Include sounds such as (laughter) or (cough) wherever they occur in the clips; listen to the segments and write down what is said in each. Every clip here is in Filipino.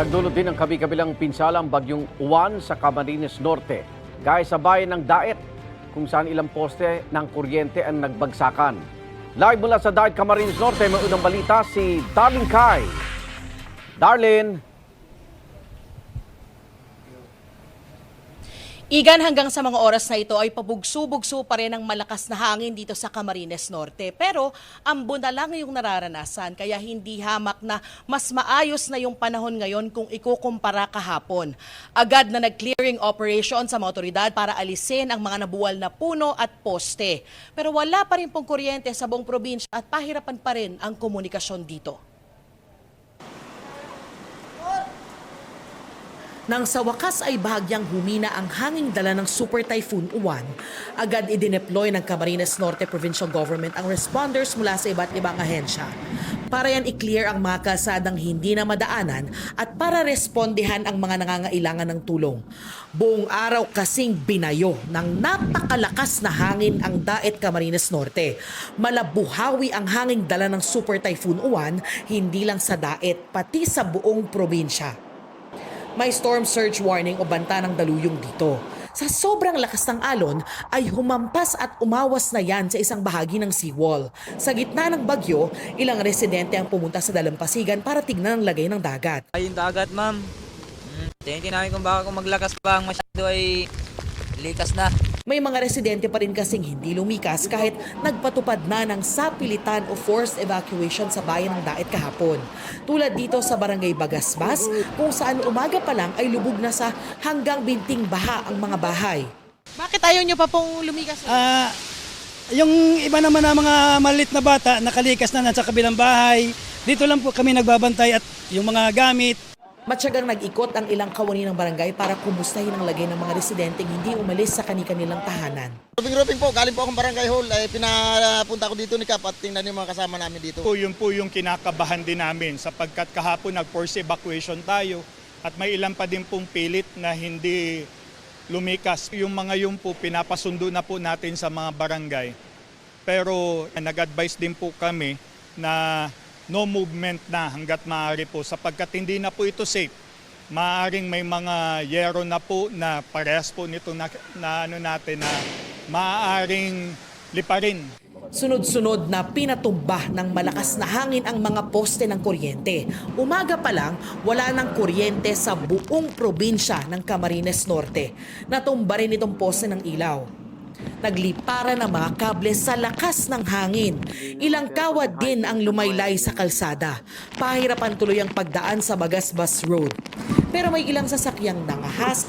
Nagdulot din ng kabi-kabilang pinsalang bagyong Uwan sa Camarines Norte. Gaya sa bayan ng Daet, kung saan ilang poste ng kuryente ang nagbagsakan. Live mula sa Daet, Camarines Norte, may unang balita si Darlene Kai. Darlene, Igan hanggang sa mga oras na ito ay pabugso-bugso pa rin ang malakas na hangin dito sa Camarines Norte. Pero ambo na lang yung nararanasan kaya hindi hamak na mas maayos na yung panahon ngayon kung ikukumpara kahapon. Agad na nag-clearing operation sa mga otoridad para alisin ang mga nabuwal na puno at poste. Pero wala pa rin pong kuryente sa buong probinsya at pahirapan pa rin ang komunikasyon dito. Nang sa wakas ay bahagyang humina ang hanging dala ng Super Typhoon Uwan, agad idineploy ng Camarines Norte Provincial Government ang responders mula sa iba't ibang ahensya para yan i-clear ang mga kalsadang hindi na madaanan at para respondihan ang mga nangangailangan ng tulong. Buong araw kasing binayo ng napakalakas na hangin ang Daet Camarines Norte. Malabuhawi ang hanging dala ng Super Typhoon Uwan, hindi lang sa Daet, pati sa buong probinsya may storm surge warning o banta ng daluyong dito. Sa sobrang lakas ng alon ay humampas at umawas na yan sa isang bahagi ng seawall. Sa gitna ng bagyo, ilang residente ang pumunta sa dalampasigan para tignan ang lagay ng dagat. Ay, yung dagat, ma'am. Hmm, tingin namin kung baka kung maglakas pa ang masyado ay likas na. May mga residente pa rin kasing hindi lumikas kahit nagpatupad na ng sapilitan o forced evacuation sa bayan ng Daet kahapon. Tulad dito sa barangay Bagasbas kung saan umaga pa lang ay lubog na sa hanggang binting baha ang mga bahay. Bakit ayaw nyo pa pong lumikas? Ah, yung iba naman na mga malit na bata, nakalikas na nasa kabilang bahay. Dito lang po kami nagbabantay at yung mga gamit. Matyagang nag-ikot ang ilang kawani ng barangay para kumustahin ang lagay ng mga residenteng hindi umalis sa kani-kanilang tahanan. Ruping-ruping po, galing po akong barangay hall. Eh, pinapunta ko dito ni Kap at tingnan yung mga kasama namin dito. po yun po yung kinakabahan din namin sapagkat kahapon nag-force evacuation tayo at may ilan pa din pong pilit na hindi lumikas. Yung mga yun po pinapasundo na po natin sa mga barangay. Pero nag-advise din po kami na no movement na hanggat maaari po sapagkat hindi na po ito safe. Maaring may mga yero na po na parehas po nito na, na ano natin na maaaring liparin Sunod-sunod na pinatumba ng malakas na hangin ang mga poste ng kuryente. Umaga pa lang, wala ng kuryente sa buong probinsya ng Camarines Norte. Natumba rin itong poste ng ilaw. Nagliparan ang mga kable sa lakas ng hangin. Ilang kawad din ang lumaylay sa kalsada. Pahirapan tuloy ang pagdaan sa Bagasbas Road. Pero may ilang sasakyang nangahas.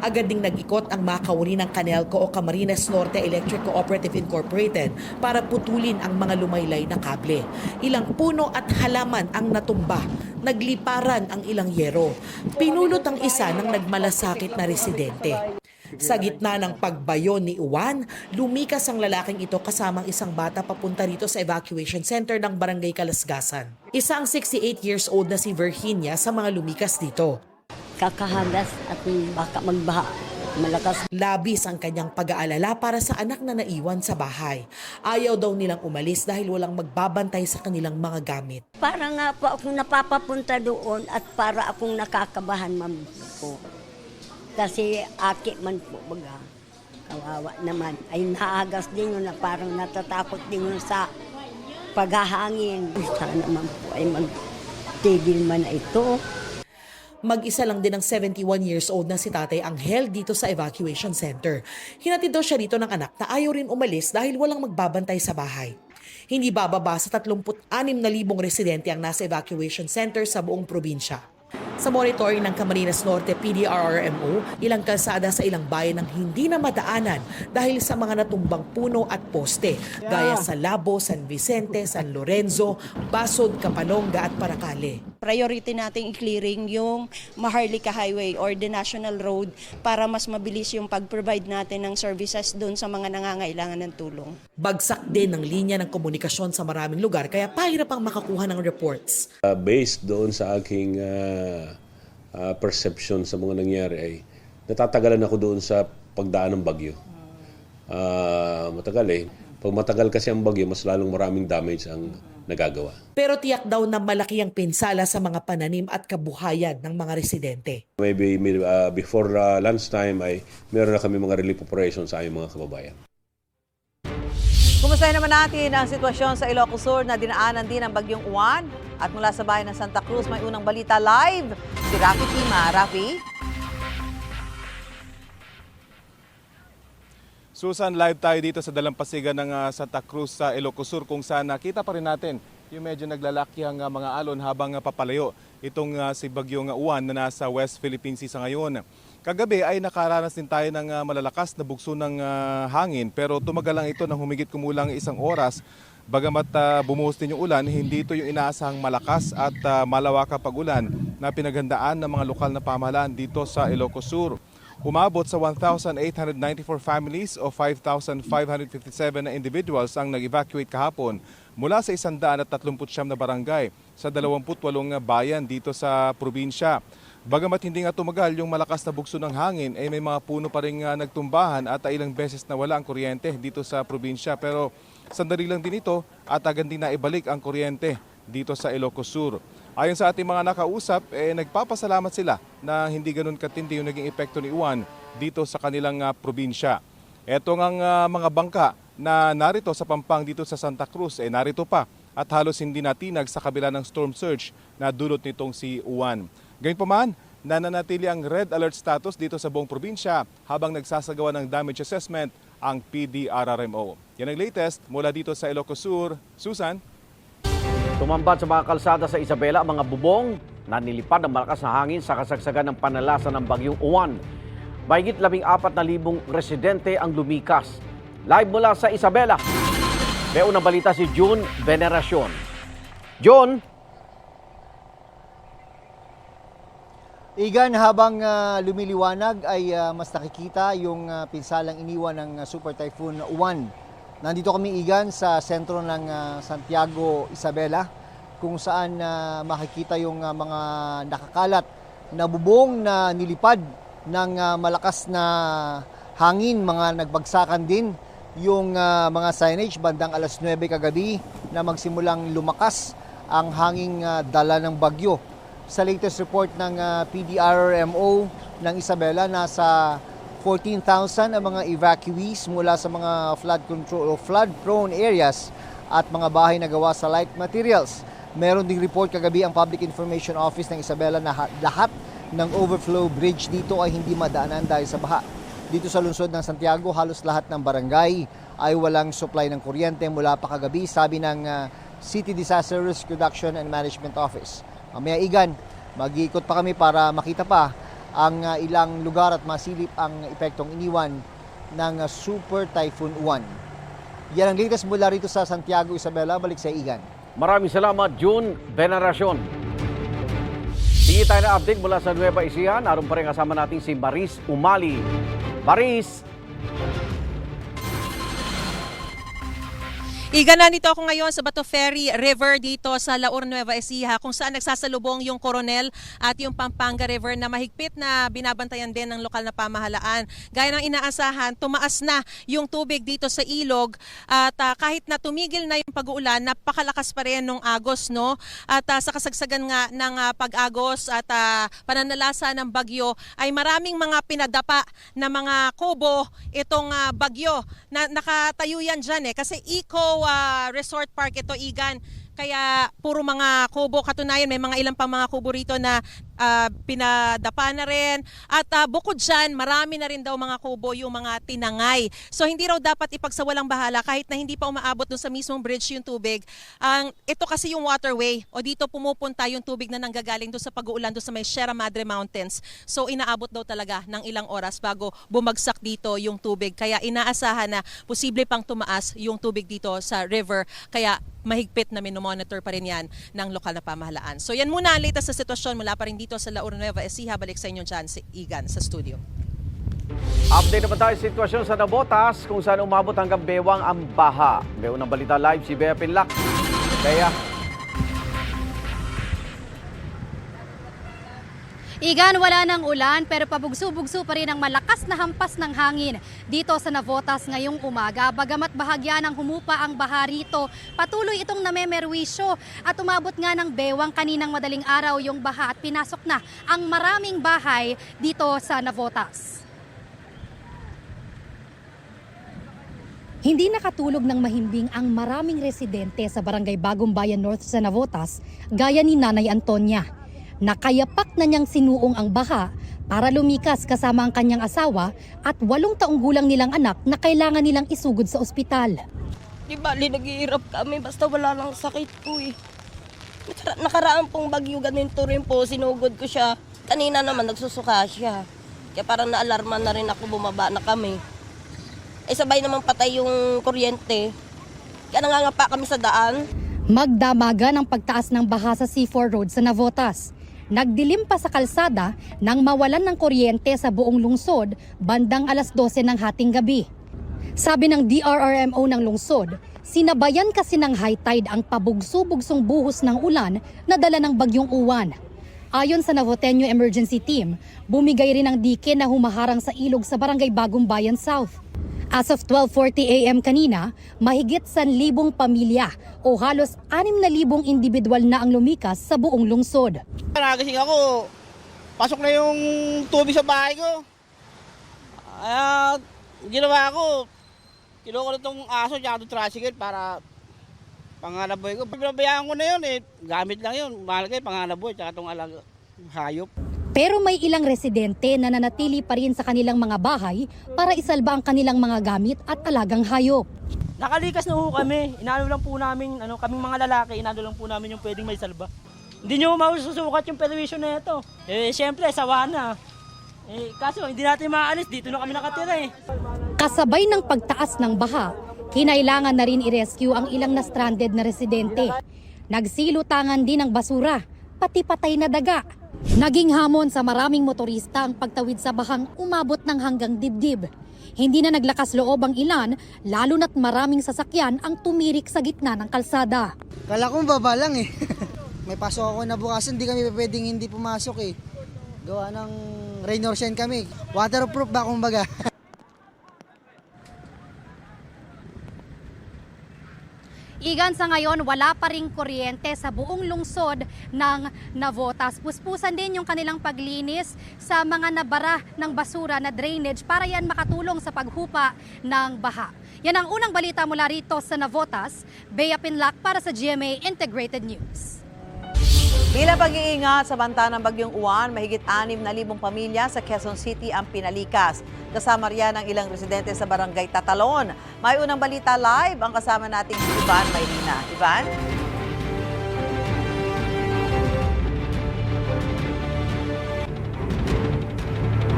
Agad ding nag-ikot ang mga kawani ng Canelco o Camarines Norte Electric Cooperative Incorporated para putulin ang mga lumaylay na kable. Ilang puno at halaman ang natumba. Nagliparan ang ilang yero. Pinulot ang isa ng nagmalasakit na residente. Sa gitna ng pagbayo ni Uwan, lumikas ang lalaking ito kasamang isang bata papunta rito sa evacuation center ng Barangay Kalasgasan. Isa ang 68 years old na si Virginia sa mga lumikas dito. kakahagas at baka magbaha. Malakas Labis ang kanyang pag-aalala para sa anak na naiwan sa bahay. Ayaw daw nilang umalis dahil walang magbabantay sa kanilang mga gamit. para nga po akong napapapunta doon at para akong nakakabahan ma'am po. Kasi aki man po baga. Kawawa naman. Ay naagas din yun na parang natatakot din yun sa paghahangin. Sana naman po ay magtigil man na ito. Mag-isa lang din ang 71 years old na si Tatay Angel dito sa evacuation center. Hinatid daw siya dito ng anak na ayaw rin umalis dahil walang magbabantay sa bahay. Hindi bababa sa 36,000 residente ang nasa evacuation center sa buong probinsya. Sa monitoring ng Camarines Norte PDRRMO, ilang kalsada sa ilang bayan ang hindi na madaanan dahil sa mga natumbang puno at poste, gaya sa Labo, San Vicente, San Lorenzo, Basod, Kapalonga at Paracale. priority nating i-clearing yung Maharlika Highway or the National Road para mas mabilis yung pag-provide natin ng services doon sa mga nangangailangan ng tulong. Bagsak din ng linya ng komunikasyon sa maraming lugar kaya pahirap ang makakuha ng reports. Uh, based doon sa aking uh, uh, perception sa mga nangyari ay natatagalan ako doon sa pagdaan ng bagyo. Uh, matagal eh. Pag matagal kasi ang bagyo, mas lalong maraming damage ang nagagawa. Pero tiyak daw na malaki ang pinsala sa mga pananim at kabuhayan ng mga residente. Maybe uh, before uh, lunchtime ay meron na kami mga relief operations sa aming mga kababayan. Kumustahin naman natin ang sitwasyon sa Ilocos Sur na dinaanan din ng Bagyong Juan. At mula sa bayan ng Santa Cruz, may unang balita live. Si Rafi Tima. Rafi? Susan, live tayo dito sa dalampasigan ng ah, Santa Cruz sa Ilocos Sur kung saan nakita pa rin natin yung medyo naglalaki ang ah, mga alon habang ah, papalayo itong ah, si Bagyong Uwan na nasa West Philippine Sea sa ngayon. Kagabi ay nakaranas din tayo ng malalakas na bugso ng hangin pero tumagal lang ito ng humigit kumulang isang oras. Bagamat ah, bumuhos din yung ulan, hindi ito yung inaasahang malakas at uh, malawakang pag-ulan na pinaghandaan ng mga lokal na pamahalaan dito sa Ilocos Sur. Umabot sa 1,894 families o 5,557 na individuals ang nag-evacuate kahapon mula sa 139 na barangay sa 28 bayan dito sa probinsya. Bagamat hindi nga tumagal yung malakas na bugso ng hangin, ay may mga puno pa rin nga nagtumbahan at ilang beses na wala ang kuryente dito sa probinsya. Pero sandali lang din ito at agad din naibalik ang kuryente dito sa Ilocos Sur. Ayon sa ating mga nakausap, eh, nagpapasalamat sila na hindi ganun katindi yung naging epekto ni Juan dito sa kanilang ah, probinsya. Ito ang ah, mga bangka na narito sa Pampang dito sa Santa Cruz, eh, narito pa at halos hindi natinag sa kabila ng storm surge na dulot nitong si Juan. Gayunpaman, nananatili ang red alert status dito sa buong probinsya habang nagsasagawa ng damage assessment ang PDRRMO. Yan ang latest mula dito sa Ilocos Sur. Susan? Tumambat sa mga kalsada sa Isabela ang mga bubong na nilipad ng malakas na hangin sa kasagsagan ng panalasa ng bagyong Uwan. Mahigit labing apat na libong residente ang lumikas. Live mula sa Isabela. May unang balita si June Veneracion. June, Igan, habang ah, lumiliwanag ay ah, mas nakikita yung ah, pinsalang iniwan ng ah, Super Typhoon Uwan. Nandito kami Igan sa sentro ng ah, Santiago, Isabela kung saan ah, makikita yung ah, mga nakakalat na bubong na nilipad ng ah, malakas na hangin, mga nagbagsakan din yung ah, mga signage bandang alas 9 kagabi na magsimulang lumakas ang hanging ah, dala ng bagyo. Sa latest report ng ah, PDRMO ng Isabela, nasa 14,000 ang mga evacuees mula sa mga flood control o flood prone areas at mga bahay na gawa sa light materials. Meron ding report kagabi ang Public Information Office ng Isabela na ha- lahat ng overflow bridge dito ay hindi madaanan dahil sa baha. Dito sa lungsod ng Santiago, halos lahat ng barangay ay walang supply ng kuryente mula pa kagabi, sabi ng ah, City Disaster Risk Reduction and Management Office. Mamaya igan, mag-iikot pa kami para makita pa ang ah, ilang lugar at masilip ang epektong iniwan ng ah, Super Typhoon Uwan. Yan ang latest mula rito sa Santiago, Isabela. Balik sa Igan. maraming salamat June Veneracion. Sige tayo na update mula sa Nueva Ecija. Naroon pa rin kasama natin si Maris Umali. Maris, Iga na nito ako ngayon sa Bato Ferry River dito sa Laur Nueva Ecija kung saan nagsasalubong yung Coronel at yung Pampanga River na mahigpit na binabantayan din ng lokal na pamahalaan. Gaya ng inaasahan, tumaas na yung tubig dito sa ilog at ah, kahit na tumigil na yung pag-uulan, napakalakas pa rin nung agos no. At ah, sa kasagsagan nga ng ah, pag-agos at ah, pananalasa ng bagyo ay maraming mga pinadapa na mga kubo itong ah, bagyo na nakatayo yan dyan eh kasi eco ah, resort park ito Igan. Kaya puro mga kubo. Katunayan may mga ilang pang mga kubo rito na ah, pinadapa na rin. At ah, bukod dyan marami na rin daw mga kubo yung mga tinangay. So hindi raw dapat ipagsawalang bahala kahit na hindi pa umaabot dun sa mismong bridge yung tubig. Ang ito kasi yung waterway. O dito pumupunta yung tubig na nanggagaling doon sa pag-uulan doon sa may Sierra Madre Mountains. So inaabot daw talaga ng ilang oras bago bumagsak dito yung tubig. Kaya inaasahan na posible pang tumaas yung tubig dito sa river. Kaya mahigpit na minomonitor pa rin yan ng lokal na pamahalaan. So yan muna ang latest sa sitwasyon mula pa rin dito sa La Nueva Ecija. Balik sa inyo dyan si Igan sa studio. update naman tayo sa sitwasyon sa Nabotas kung saan umabot hanggang bewang ang baha. May unang balita live si Bea Pinlac. Kaya Igan, wala ng ulan pero pabugso-bugso pa rin ang malakas na hampas ng hangin dito sa Navotas ngayong umaga. Bagamat bahagya ng humupa ang baha rito, patuloy itong namemerwisyo at umabot nga ng bewang kaninang madaling araw yung baha at pinasok na ang maraming bahay dito sa Navotas. Hindi nakatulog ng mahimbing ang maraming residente sa Barangay Bagong Bayan North sa Navotas, gaya ni Nanay Antonia. Nakayapak na niyang sinuong ang baha para lumikas kasama ang kanyang asawa at walong taong gulang nilang anak na kailangan nilang isugod sa ospital. Di bali, naghihirap kami basta wala lang sakit ko eh. Nakara- Nakaraan pong bagyo ganito rin po, sinugod ko siya. Kanina naman nagsusuka siya. Kaya parang naalarma na rin ako, bumaba na kami. Eh sabay naman patay yung kuryente. Kaya nangangapa kami sa daan. Magdamagan ang pagtaas ng baha sa C4 Road sa Navotas. Nagdilim pa sa kalsada nang mawalan ng kuryente sa buong lungsod bandang alas 12 ng hating gabi. Sabi ng DRRMO ng lungsod, sinabayan kasi ng high tide ang pabugso-bugsong buhos ng ulan na dala ng bagyong uwan. Ayon sa Navoteño Emergency Team, bumigay rin ang dike na humaharang sa ilog sa Barangay Bagong Bayan South. As of 12.40 a.m. kanina, mahigit 1,000 pamilya o halos 6,000 individual na ang lumikas sa buong lungsod. Nagising ako, pasok na yung tubig sa bahay ko. Kaya ginawa ko, kinuha ko na itong aso itong tricycle para panganap buhay ko. Pinabayaan ko na yun eh, gamit lang yun. Mahal kayo panganap buhay tsaka itong alag hayop. Pero may ilang residente na nanatili pa rin sa kanilang mga bahay para isalba ang kanilang mga gamit at alagang hayop. Nakalikas na ho kami. Inaano lang po namin, ano, kaming mga lalaki, inaano lang po namin yung pwedeng may salba. Hindi nyo maususukat yung perwisyo na ito. Eh, syempre, sawa na. Eh, kaso, hindi natin maalis. Dito na kami nakatira eh. Kasabay ng pagtaas ng baha, kinailangan na rin i-rescue ang ilang na-stranded na residente. Nagsilutangan din ng basura, pati patay na daga. Naging hamon sa maraming motorista ang pagtawid sa bahang umabot ng hanggang dibdib. Hindi na naglakas loob ang ilan, lalo na't maraming sasakyan ang tumirik sa gitna ng kalsada. Kala ko baba lang eh. (laughs) May pasok ako na bukas, hindi kami pwedeng hindi pumasok eh. Gawa ng rain or shine kami. Waterproof ba kumbaga? (laughs) Igan sa ngayon, wala pa ring kuryente sa buong lungsod ng Navotas. Puspusan din yung kanilang paglinis sa mga nabara ng basura na drainage para yan makatulong sa paghupa ng baha. Yan ang unang balita mula rito sa Navotas. Bea Pinlac para sa GMA Integrated News. Bilang pag-iingat sa banta ng Bagyong Uwan, mahigit 6,000 pamilya sa Quezon City ang pinalikas. Kasama riyan ang ilang residente sa barangay Tatalon. May unang balita live ang kasama nating si Ivan Mayrina. Ivan?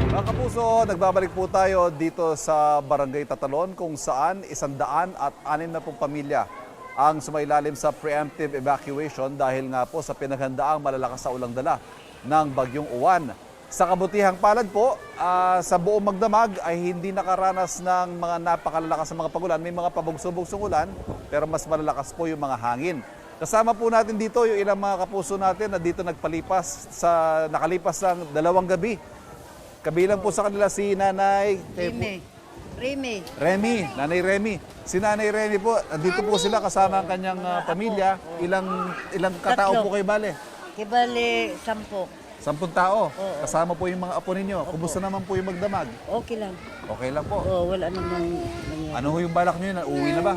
Mga kapuso, nagbabalik po tayo dito sa Barangay Tatalon kung saan isandaan at anim na pong pamilya ang sumailalim sa preemptive evacuation dahil nga po sa pinaghandaang malalakas sa ulang dala ng Bagyong Uwan. Sa kabutihang palad po, ah, sa buong magdamag ay hindi nakaranas ng mga napakalalakas na mga pagulan. May mga pabugso-bugsong ulan pero mas malalakas po yung mga hangin. Kasama po natin dito yung ilang mga kapuso natin na dito nagpalipas sa nakalipas ng dalawang gabi Kabilang po sa kanila si Nanay Remy. Remy. Remy, Nanay Remy. Si Nanay Remy po, nandito po sila kasama ang kanyang ah, pamilya. Ilang ilang katao Tatlo. po kayo bale? Kibali, sampo. Sampung tao. Kasama po yung mga apo ninyo. Kumusta naman po yung magdamag? Okay lang. Okay lang po. Oo, wala namang nangyari. Ano ho yung balak nyo yun? Uuwi na ba?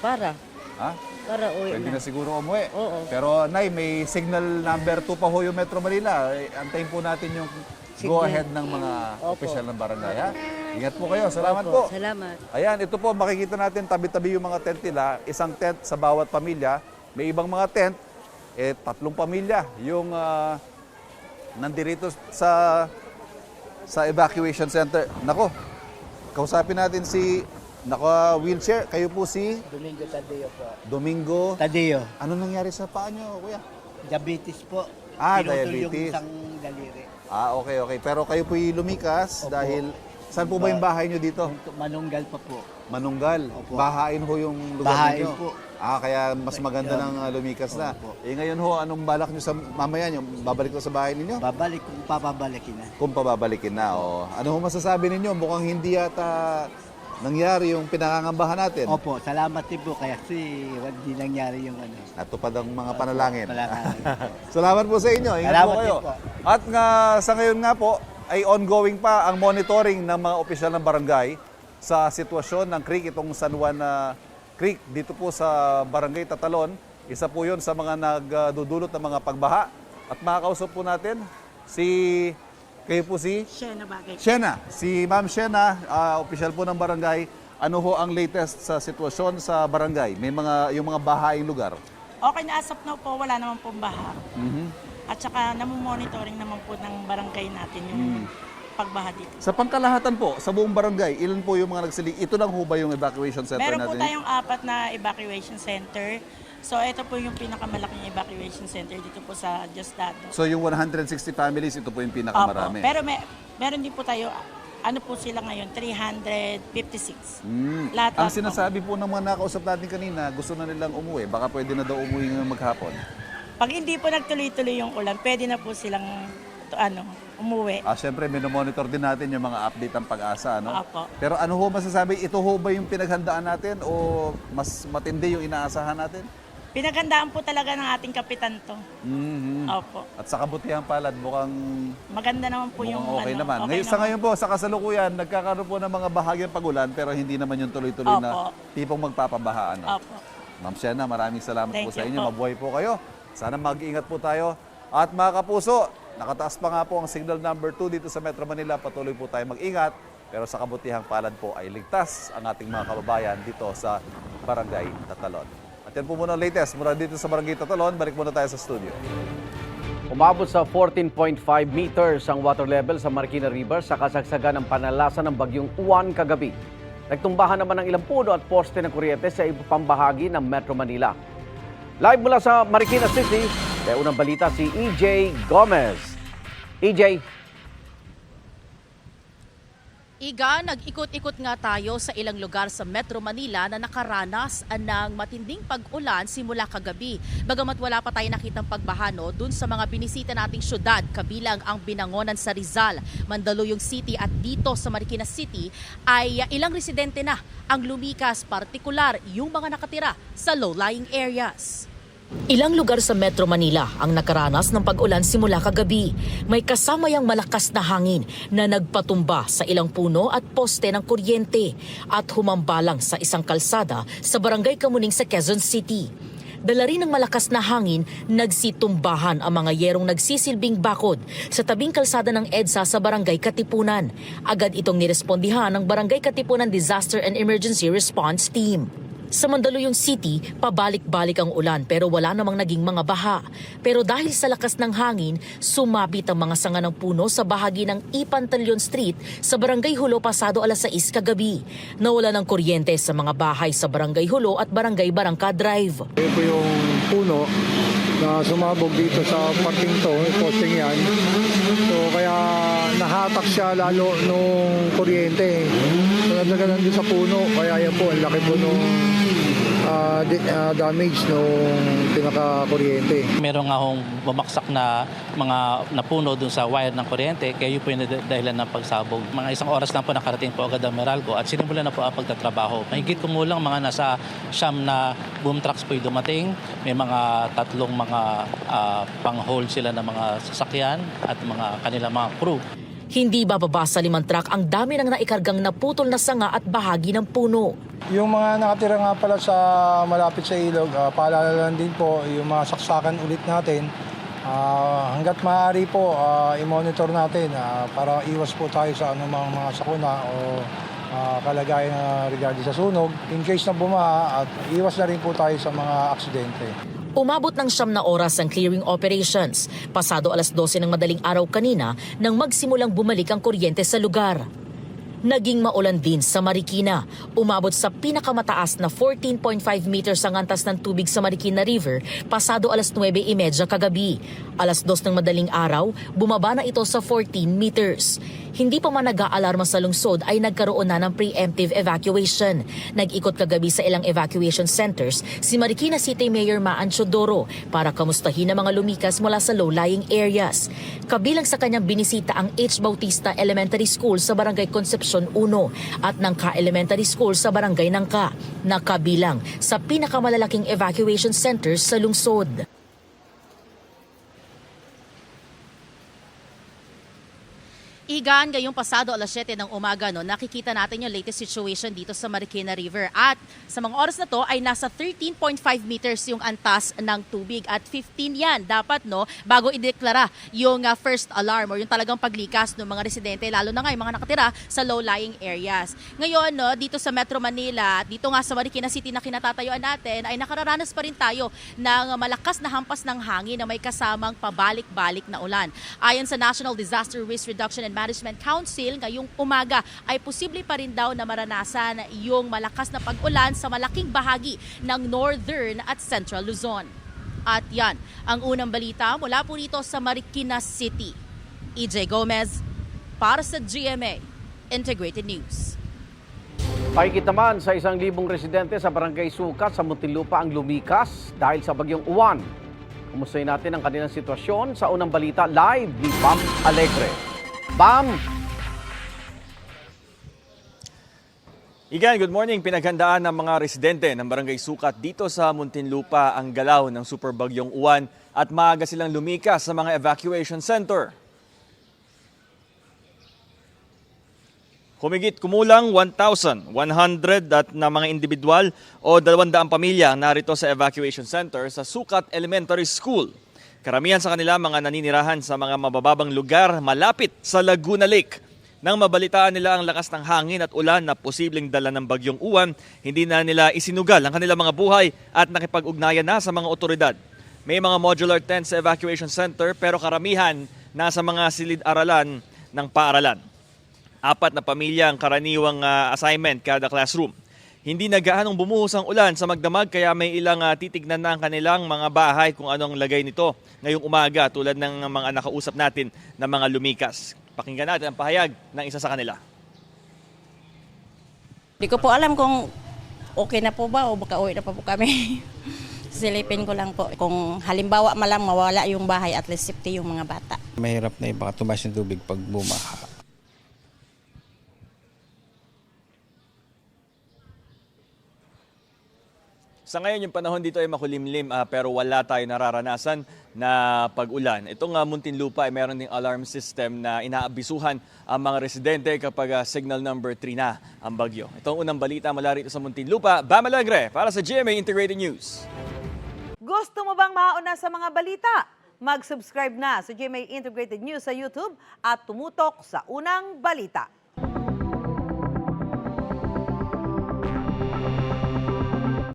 Para. Ha? Para uwi Pwede na. na siguro umuwi. Oo. Pero Nay, may signal number 2 pa ho yung Metro Manila. Eh, Antayin po natin yung go Sige. ahead ng mga Opo. opisyal ng barangay. Ha? Ingat po kayo. Salamat po. Opo, Salamat. Ayan, ito po, makikita natin tabi-tabi yung mga tent nila. Isang tent sa bawat pamilya. May ibang mga tent, eh, tatlong pamilya. Yung ah, nandirito sa sa evacuation center. Nako, kausapin natin si naka-wheelchair. Kayo po si Domingo Tadeo po. Domingo. Tadeo. Ano nangyari sa paa nyo, kuya? Diabetes po. Ah, Pinutol yung diabetes. isang daliri. Ah, okay, okay. Pero kayo po lumikas dahil... Saan po ba yung bahay nyo dito? Manunggal pa po. Manunggal. Opo. Bahain ho yung lugar Bahain ninyo. po. Ah, kaya mas maganda ng ah, lumikas na. Eh ngayon ho, anong balak nyo sa mamaya nyo? Babalik na sa bahay ninyo? Babalik kung papabalikin na. Kung pababalikin na, o. Ano ho masasabi ninyo? Mukhang hindi yata nangyari yung pinangangambahan natin. Opo, salamat din po kaya si hindi nangyari yung ano. Natupad ang mga panalangin. Panalangin. (laughs) Salamat po sa inyo. Ingat Salamat po kayo. din po. At nga sa ngayon nga po ay ongoing pa ang monitoring ng mga opisyal ng barangay sa sitwasyon ng creek itong San Juan na Creek dito po sa Barangay Tatalon. Isa po 'yon sa mga nagdudulot ng mga pagbaha. At makakausap po natin si kayo po si Shena Bagay. Shena, si Ma'am Shena, ah, opisyal po ng barangay. Ano ho ang latest sa sitwasyon sa barangay? May mga yung mga bahaing lugar. Okay na asap na po, wala naman pong baha. Mhm. At saka namomonitoring naman po ng barangay natin yung Mm. pagbaha dito. Sa pangkalahatan po, sa buong barangay, ilan po yung mga nagsili? Ito lang ho ba yung evacuation center Meron po natin? tayong apat na evacuation center. So ito po yung pinakamalaking evacuation center dito po sa Diosdado. So yung 160 families, ito po yung pinakamarami. Opo. Pero may, meron din po tayo, ano po sila ngayon, 356. Mm. Lahat Ang po. sinasabi po ng mga nakausap natin kanina, gusto na nilang umuwi. Baka pwede na daw umuwi ngayong maghapon. Pag hindi po nagtuloy-tuloy yung ulan, pwede na po silang to, ano, umuwi. Ah, syempre, minomonitor din natin yung mga update ng pag-asa. No? Opo. Pero ano ho masasabi, ito ho ba yung pinaghandaan natin o mas matindi yung inaasahan natin? Pinaghandaan po talaga ng ating kapitan to. Mhm. Opo. At sa kabutihan palad, mukhang Maganda naman po yung Mukhang okay ano, naman. okay ngayon, sa ngayon po, sa kasalukuyan, nagkakaroon po ng mga bahagyang pagulan pero hindi naman yung tuloy-tuloy na Opo. tipong magpapabaha. Ano? Opo. Ma'am Shena, maraming salamat Thank po sa you inyo. po. Mabuhay po kayo. Sana mag-ingat po tayo. At mga kapuso, nakataas pa nga po ang signal number 2 dito sa Metro Manila. Patuloy po tayo mag-ingat. Pero sa kabutihang palad po ay ligtas ang ating mga kababayan dito sa Barangay Tatalon. At yan po muna ang latest mula dito sa Barangay Tatalon. Balik muna tayo sa studio. Umabot sa 14.5 meters ang water level sa Marikina River sa kasagsagan ng panalasan ng bagyong Uwan kagabi. Nagtumbahan naman ng ilang puno at poste ng kuryente sa iba pang bahagi ng Metro Manila. Live mula sa Marikina City, may unang balita si EJ Gomez. EJ, Iga, nag-ikot-ikot nga tayo sa ilang lugar sa Metro Manila na nakaranas ng matinding pag-ulan simula kagabi. Bagamat wala pa tayo nakitang pagbahano dun sa mga binisita nating syudad, kabilang ang Binangonan sa Rizal, Mandaluyong City at dito sa Marikina City, ay uh, ilang residente na ang lumikas, partikular yung mga nakatira sa low-lying areas. Ilang lugar sa Metro Manila ang nakaranas ng pag-ulan simula kagabi. May kasamayang malakas na hangin na nagpatumba sa ilang puno at poste ng kuryente at humambalang sa isang kalsada sa barangay Kamuning sa Quezon City. Dala rin ng malakas na hangin, nagsitumbahan ang mga yerong nagsisilbing bakod sa tabing kalsada ng EDSA sa Barangay Katipunan. Agad itong nirespondihan ng Barangay Katipunan Disaster and Emergency Response Team. Sa Mandaluyong City, pabalik-balik ang ulan pero wala namang naging mga baha. Pero dahil sa lakas ng hangin, sumabit ang mga sanga ng puno sa bahagi ng Ipantalyon Street sa Barangay Hulo pasado alas 6 kagabi. Nawala ng kuryente sa mga bahay sa Barangay Hulo at Barangay Barangka Drive. Ito yung puno na sumabog dito sa parking to, posting yan. So kaya nahatak siya lalo nung kuryente. So nagdagalan din sa puno, kaya yan po, ang laki po nung di- ah, damage nung pinaka-kuryente. Meron nga hong bumaksak na mga napuno dun sa wire ng kuryente, kaya yun po yung dahilan ng pagsabog. Mga isang oras lang po nakarating po agad ang Meralco at sinimulan na po ang pagtatrabaho. Mahigit kumulang mga nasa siyam na boom trucks po yung dumating. May mga tatlong mga ah, pang-hold sila ng mga sasakyan at mga kanilang mga crew. Hindi bababa sa limang truck ang dami ng naikargang naputol na sanga at bahagi ng puno. Yung mga nakatira nga pala sa malapit sa ilog, uh, paalala lang din po yung mga saksakan ulit natin. Ah, hanggat maaari po, ah, i-monitor natin ah, para iwas po tayo sa anumang mga sakuna o ah, kalagayan na regarding sa sunog. In case na bumaha, at iwas na rin po tayo sa mga aksidente. Umabot ng siyam na oras ang clearing operations. Pasado alas 12 ng madaling araw kanina nang magsimulang bumalik ang kuryente sa lugar. Naging maulan din sa Marikina. Umabot sa pinakamataas na 14.5 meters ang antas ng tubig sa Marikina River pasado alas 9.30 kagabi. Alas 2 ng madaling araw, bumaba na ito sa 14 meters. Hindi pa man nag-aalarma sa lungsod ay nagkaroon na ng preemptive evacuation. Nag-ikot kagabi sa ilang evacuation centers si Marikina City Mayor Maan Chodoro para kamustahin ang mga lumikas mula sa low-lying areas. Kabilang sa kanyang binisita ang H. Bautista Elementary School sa Barangay Concepcion 1 at Nangka Elementary School sa Barangay Nangka na kabilang sa pinakamalalaking evacuation centers sa lungsod. Igan, ngayong pasado alas 7 ng umaga, no, nakikita natin yung latest situation dito sa Marikina River. At sa mga oras na to ay nasa 13.5 meters yung antas ng tubig at 15 yan dapat no bago ideklara yung uh, first alarm or yung talagang paglikas ng mga residente lalo na nga yung mga nakatira sa low-lying areas. Ngayon no, dito sa Metro Manila, dito nga sa Marikina City na kinatatayuan natin ay nakararanas pa rin tayo ng malakas na hampas ng hangin na may kasamang pabalik-balik na ulan. Ayon sa National Disaster Risk Reduction and Management Council, ngayong umaga ay posible pa rin daw na maranasan yung malakas na pag-ulan sa malaking bahagi ng Northern at Central Luzon. At yan, ang unang balita mula po rito sa Marikina City. EJ Gomez para sa GMA Integrated News. Pakikita man sa isang libong residente sa Barangay Sukat sa Muntinlupa ang lumikas dahil sa bagyong uwan. Kumustahin natin ang kanilang sitwasyon sa unang balita live ni Bam Alegre. Bam! Igan, good morning. Pinaghandaan ng mga residente ng Barangay Sukat dito sa Muntinlupa ang galaw ng super bagyong uwan at maaga silang lumikas sa mga evacuation center. Humigit kumulang 1,100 at na mga individual o 200 pamilya narito sa evacuation center sa Sukat Elementary School. Karamihan sa kanila mga naninirahan sa mga mabababang lugar malapit sa Laguna Lake. Nang mabalitaan nila ang lakas ng hangin at ulan na posibleng dala ng bagyong uwan, hindi na nila isinugal ang kanilang mga buhay at nakipag-ugnayan na sa mga otoridad. May mga modular tents sa evacuation center pero karamihan nasa mga silid-aralan ng paaralan. Apat na pamilya ang karaniwang ah, assignment kada classroom. Hindi na gaanong bumuhos ang ulan sa magdamag kaya may ilang ah, titignan na ang kanilang mga bahay kung anong lagay nito ngayong umaga tulad ng mga nakausap natin na mga lumikas. Pakinggan natin ang pahayag ng isa sa kanila. Hindi ko po alam kung okay na po ba o baka uwi na pa po kami. (laughs) Silipin ko lang po. Kung halimbawa malang mawala yung bahay, at least safety yung mga bata. Mahirap na yung baka tumas yung tubig pag bumaha. Sa ngayon, yung panahon dito ay makulimlim ah, pero wala tayo nararanasan na pag-ulan. Itong uh, Muntinlupa ay meron ding alarm system na inaabisuhan ang mga residente kapag ah, signal number 3 na ang bagyo. Itong unang balita mula rito sa Muntinlupa, Bam Alegre para sa GMA Integrated News. Gusto mo bang mauna sa mga balita? Mag-subscribe na sa GMA Integrated News sa YouTube at tumutok sa unang balita.